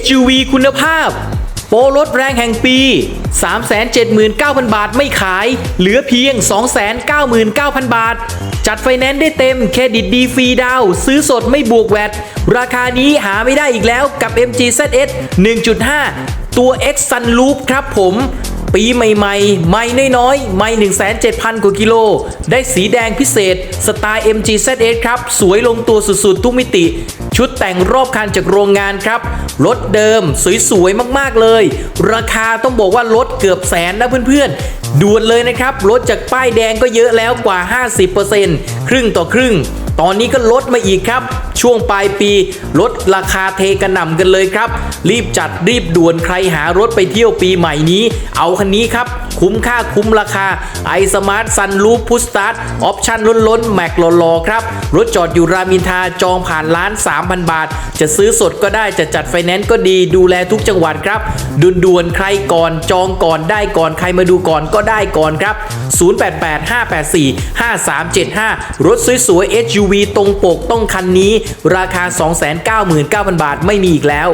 SUV คุณภาพ โปรรถแรงแห่งปี 379,000 บาทไม่ขาย เหลือเพียง 299,000 บาท จัดไฟแนนซ์ได้เต็ม เครดิตดีฟรีดาว ซื้อสดไม่บวกแวดราคานี้หาไม่ได้อีกแล้วกับ MG ZS 1.5 ตัว X Sunroof ครับผม ปีใหม่ๆ ไม่น้อยๆ ไม่ 1,700 กว่ากิโล ได้สีแดงพิเศษ สไตล์ MG ZS ครับ สวยลงตัวสุดๆ ทุกมิติ ชุดแต่งรอบคันจากโรงงานครับ รถเดิมสวยๆ มากๆเลย ราคาต้องบอกว่าลดเกือบแสนนะเพื่อนๆ ด่วนเลยนะครับลดจากป้ายแดงก็เยอะแล้วกว่า 50%ครึ่งต่อครึ่ง ตอนนี้ก็ลดมาอีกครับ ช่วงปลายปี ลดราคาเทกระหน่ำกันเลยครับ รีบจัดรีบด่วนใครหารถไปเที่ยวปีใหม่นี้ เอาคันนี้ครับ คุ้มค่าคุ้มราคา i Smart Sun Roof Push Start ออปชั่นล้นๆ แม็กหล่อๆครับ รถจอดอยู่รามินทาจองผ่านล้าน 3,000 บาท จะซื้อสดก็ได้จะจัดไฟแนนซ์ก็ดีดูแลทุกจังหวัดครับด่วนๆใครก่อนจองก่อนได้ก่อนใครมาดูก่อนก็ได้ก่อนครับ 0885845375 รถสวยๆ SUV ตรงปกต้องคันนี้ราคา 299,000 บาทไม่มีอีกแล้ว